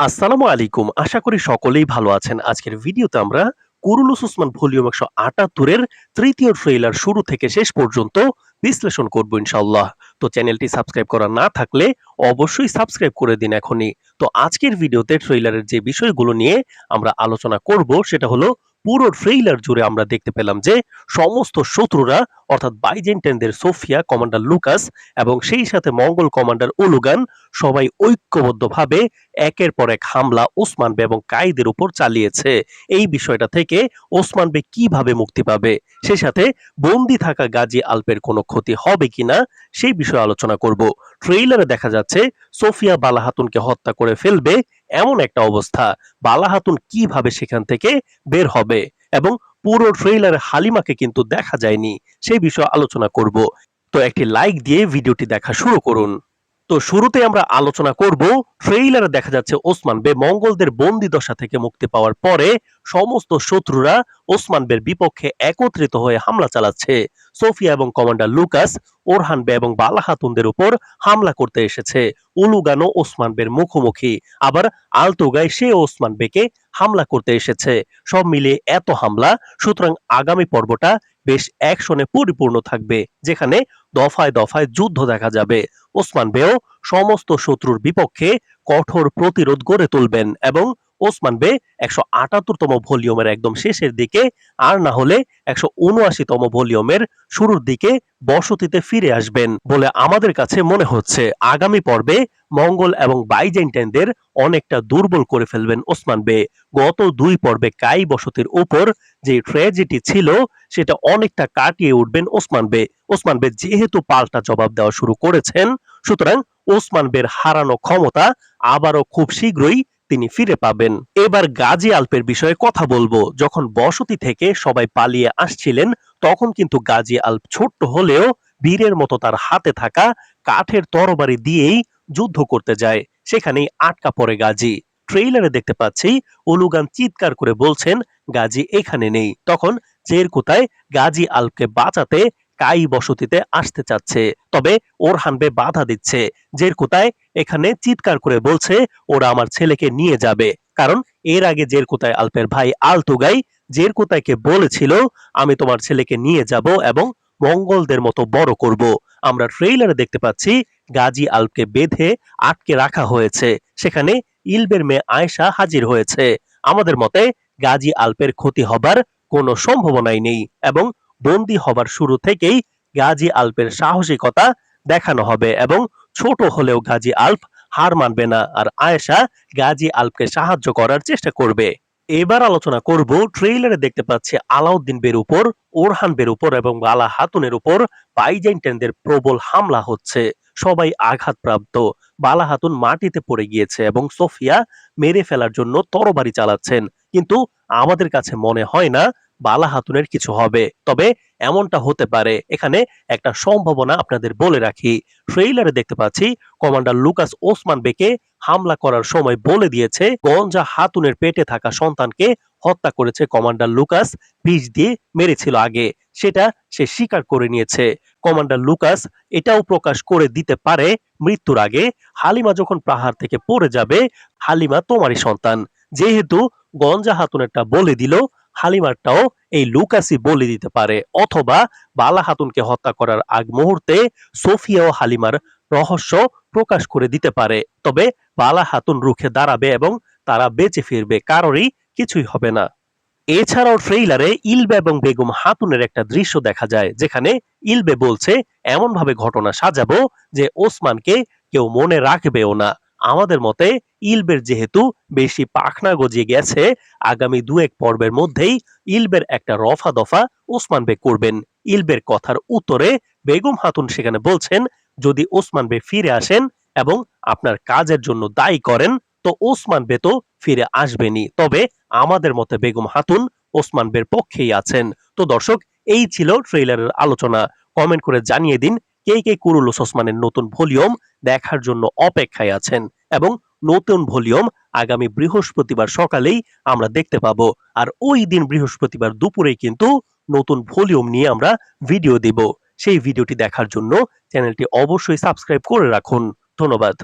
আসসালামু আলাইকুম। আশা করি সকলেই ভালো আছেন। আজকের ভিডিওতে আমরা কুরুলুস উসমান ভলিউম একশো আটাত্তরের তৃতীয় ট্রেইলার শুরু থেকে শেষ পর্যন্ত বিশ্লেষণ করব ইনশাল্লাহ তো চ্যানেলটি সাবস্ক্রাইব করা না থাকলে অবশ্যই সাবস্ক্রাইব করে দিন এখনই। তো আজকের ভিডিওতে ট্রেইলারের যে বিষয়গুলো নিয়ে আমরা আলোচনা করব সেটা হলো পুরো ট্রেইলার জুড়ে আমরা দেখতে পেলাম যে সমস্ত শত্রুরা, অর্থাৎ বাইজেন্টাইনদের সোফিয়া কমান্ডার লুকাস এবং সেই সাথে মঙ্গল কমান্ডার উলুগান সবাই ঐক্যবদ্ধভাবে একের পর এক হামলা ওসমান বে এবং কায়েদের উপর চালিয়েছে। এই বিষয়টা থেকে ওসমান বে কীভাবে মুক্তি পাবে? সে সাথে বন্দি থাকা গাজী আলপের কোনো ক্ষতি হবে কিনা, সেই বিষয়ে আলোচনা করব। ট্রেইলারে দেখা যাচ্ছে সোফিয়া বালাহাতুনকে হত্যা করে ফেলবে এমন একটা অবস্থা বালা হাতুন কীভাবে সেখান থেকে বের হবে? এবং পুরো ট্রেইলারে হালিমাকে কিন্তু দেখা যায়নি সেই বিষয়ে আলোচনা করব। তো একটি লাইক দিয়ে ভিডিওটি দেখা শুরু করুন। তো শুরুতে আমরা আলোচনা করব ট্রেইলারে দেখা যাচ্ছে ওসমান বে মঙ্গলদের বন্দি দশা থেকে মুক্তি পাওয়ার পরে সমস্ত শত্রুরা ওসমান বের বিপক্ষে একত্রিত হয়ে হামলা চালাচ্ছে। সোফিয়া এবং কমান্ডার লুকাস, ওরহান বে এবং বালাহাতুনদের উপর হামলা করতে এসেছে। উলুগানো ওসমান বের মুখোমুখি। আবার আলতোগায় সে ওসমান বেকে হামলা করতে এসেছে। সব মিলিয়ে এত হামলা, সুতরাং আগামী পর্বটা বেশ অ্যাকশনে পরিপূর্ণ থাকবে, যেখানে দফায় দফায় যুদ্ধ দেখা যাবে। ওসমান বেও সমস্ত শত্রুর বিপক্ষে কঠোর প্রতিরোধ গড়ে তুলবেন এবং ওসমান বে একশো আটাত্তরতম ভলিউমের একদম শেষের দিকে, আর না হলে একশো উনআশিতম ভলিউমের শুরুর দিকে বসতিতে ফিরে আসবেন বলে আমাদের কাছে মনে হচ্ছে। আগামী পর্বে মঙ্গল এবং বাইজেন্টাইনদের অনেকটা দুর্বল করে ফেলবেন ওসমান বে। গত দুই পর্বে কাই বসতির উপর যে ট্র্যাজেডি ছিল, সেটা অনেকটা কাটিয়ে উঠবেন ওসমান বে। ওসমান বে যেহেতু পাল্টা জবাব দেওয়া শুরু করেছেন, সুতরাং ওসমান বের হারানো ক্ষমতা আবারও খুব শীঘ্রই তিনি ফিরে পাবেন। এবার গাজী আলপের বিষয়ে কথা বলব। যখন বসতি থেকে সবাই পালিয়ে আসছিলেন, তখন কিন্তু গাজী আলপ ছোট্ট হলেও বীরের মতো তার হাতে থাকা কাঠের তরবারি দিয়েই যুদ্ধ করতে যায়। সেখানেই আটকা পড়ে গাজী। ট্রেইলারে দেখতে পাচ্ছি উলুগান চিৎকার করে বলছেন, গাজী এখানে নেই। তখন জের কোথায় গাজী আলপকে বাঁচাতে কাই বসতিতে আসতে চাচ্ছে। তবে ওর হানবে বাধা দিচ্ছে। জের কোথায় এখানে চিৎকার করে বলছে, ওরা আমার ছেলেকে নিয়ে যাবে। কারণ এর আগে জের কোথায় আলপের ভাই আলতুগাই জের কোথায়কে বলেছিল, আমি তোমার ছেলেকে নিয়ে যাব এবং মঙ্গলদের মতো বড় করব। আমরা ট্রেইলারে দেখতে পাচ্ছি, গাজী আলপকে বেঁধে আটকে রাখা হয়েছে। সেখানে ইলবের মেয়ে আয়সা হাজির হয়েছে। আমাদের মতে গাজী আলপের ক্ষতি হবার কোনো সম্ভাবনাই নেই এবং বন্দী হবার শুরু থেকেই গাজী আলপের সাহসিকতা দেখানো হবে এবং ছোট হলেও গাজী আলপ হার মানবে না। আর আয়েশা গাজী আলপকে সাহায্য করার চেষ্টা করবে। এবার আলোচনা করব ট্রেইলারে দেখতে পাচ্ছি আলাউদ্দিন বের উপর, ওরহান বের উপর এবং বালা হাতুনের উপর। বাইজেন্টেনদের প্রবল হামলা হচ্ছে। সবাই আঘাতপ্রাপ্ত। বালা হাতুন মাটিতে পড়ে গিয়েছে এবং সোফিয়া মেরে ফেলার জন্য তরবারি চালাচ্ছেন। কিন্তু আমাদের কাছে মনে হয় না বালা হাতুনের কিছু হবে। তবে এমনটা হতে পারে। এখানে একটা সম্ভাবনা আপনাদের বলে রাখি। ট্রেইলারে দেখতে পাচ্ছি, কমান্ডার লুকাস ওসমান বেকে হামলা করার সময় বলে দিয়েছে, গঞ্জা হাতুনের পেটে থাকা সন্তানকে হত্যা করেছে কমান্ডার লুকাস, বিষ দিয়ে মেরেছিল আগে। সেটা সে স্বীকার করে নিয়েছে। কমান্ডার লুকাস, এটাও প্রকাশ করে দিতে পারে, মৃত্যুর আগে হালিমা যখন পাহাড় থেকে পড়ে যাবে, হালিমা তোমারই সন্তান। যেহেতু গঞ্জা হাতুনেরটা বলে দিল হালিমারটাও এই লুকাসি বলে দিতে পারে। অথবা বালা হাতুনকে হত্যা করার আগ মুহূর্তে সোফিয়া ও হালিমার রহস্য প্রকাশ করে দিতে পারে। তবে বালা হাতুন রুখে দাঁড়াবে এবং তারা বেঁচে ফিরবে, কারোরই কিছুই হবে না। এছাড়াও ট্রেইলারে ইলবে এবং বেগম হাতুনের একটা দৃশ্য দেখা যায়, যেখানে ইলবে বলছে, এমনভাবে ঘটনা সাজাবো যে ওসমানকে কেউ মনে রাখবেও না। আমাদের মতে ইলবের যেহেতু বেশি পাখনা গজিয়ে গেছে, আগামী দু এক পর্বের মধ্যেই ইলবের একটা রফা দফা ওসমান বে করবেন। ইলবের কথার উত্তরে বেগম হাতুন সেখানে বলছেন, যদি ওসমান বে ফিরে আসেন এবং আপনার কাজের জন্য দায়ী করেন, তো ওসমান বে তো ফিরে আসবেনি তবে আমাদের মতে বেগম হাতুন ওসমান বের পক্ষেই আছেন। তো দর্শক, এই ছিল ট্রেইলারের আলোচনা। কমেন্ট করে জানিয়ে দিন কে কে কুরুলুস ওসমানের নতুন ভলিউম দেখার জন্য অপেক্ষায় আছেন এবং নতুন ভলিউম আগামী বৃহস্পতিবার সকালেই আমরা দেখতে পাবো। আর ওই দিন বৃহস্পতিবার দুপুরেই কিন্তু নতুন ভলিউম নিয়ে আমরা ভিডিও দিব। সেই ভিডিওটি দেখার জন্য চ্যানেলটি অবশ্যই সাবস্ক্রাইব করে রাখুন। ধন্যবাদ।